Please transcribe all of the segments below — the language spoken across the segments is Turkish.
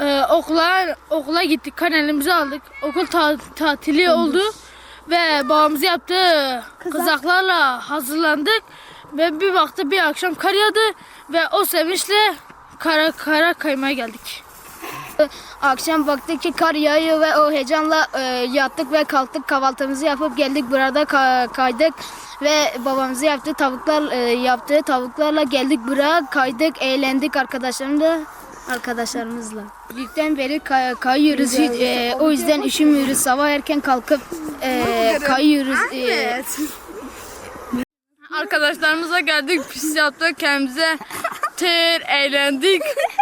Ee, okula okula gittik kanalımızı aldık. Okul ta- tatili oldu ve babamız yaptı kızaklarla hazırlandık ve bir baktı bir akşam kar yağdı ve o sevinçle kara kara kaymaya geldik. Akşam baktık ki kar yağıyor ve o heyecanla e, yattık ve kalktık kahvaltımızı yapıp geldik burada ka- kaydık ve babamızı yaptı tavuklar e, yaptığı tavuklarla geldik buraya kaydık eğlendik arkadaşlarımla arkadaşlarımızla. Büyükten beri kay- kayıyoruz hiç, e, o yüzden üşümüyoruz sabah erken kalkıp e, kayıyoruz. E, Arkadaşlarımıza geldik, pis yaptık kendimize. Ter, eğlendik.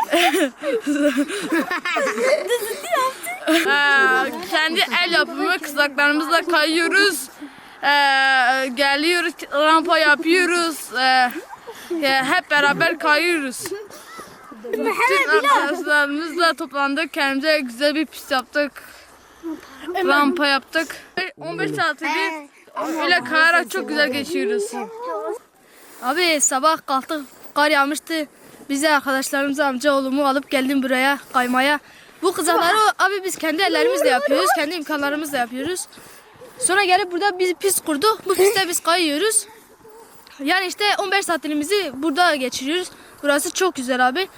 Ee, kendi el yapımı kızaklarımızla kayıyoruz. Ee, geliyoruz, rampa yapıyoruz. Ee, hep beraber kayıyoruz. Bütün arkadaşlarımızla toplandık, kendimize güzel bir pist yaptık. Rampa yaptık. 15 saati bir öyle kayarak çok güzel geçiyoruz. Abi sabah kalktık kar yağmıştı. Biz de arkadaşlarımızı amcaoğlumu alıp geldim buraya kaymaya. Bu kızakları abi biz kendi ellerimizle yapıyoruz. Kendi imkanlarımızla yapıyoruz. Sonra gelip burada biz pist kurduk. Bu pistte biz kayıyoruz. Yani işte 15 saatimizi burada geçiriyoruz. Burası çok güzel abi.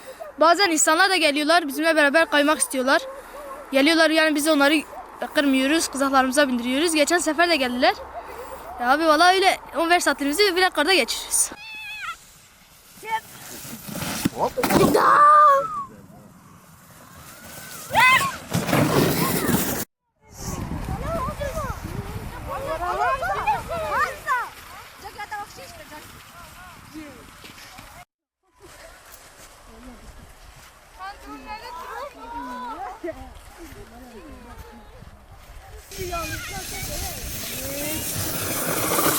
Bazen insanlar da geliyorlar bizimle beraber kaymak istiyorlar. Geliyorlar yani biz onları kırmıyoruz. Kızaklarımıza bindiriyoruz. Geçen sefer de geldiler. Ya abi vallahi öyle 15 saatimizi bir karda geçiriyoruz. Dur,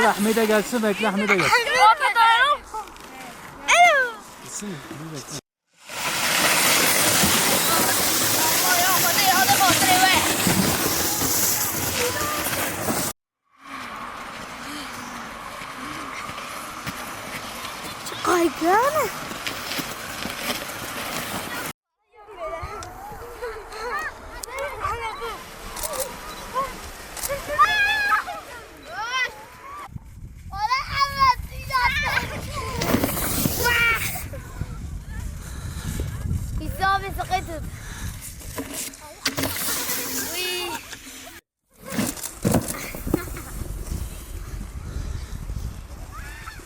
dur Ahmet'e gelsin bekle Ahmet'e gelsin. Gitsin, dur bekle. kami sakit. Uy.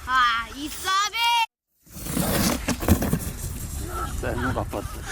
Ha, isabi. Sen mi kapattın?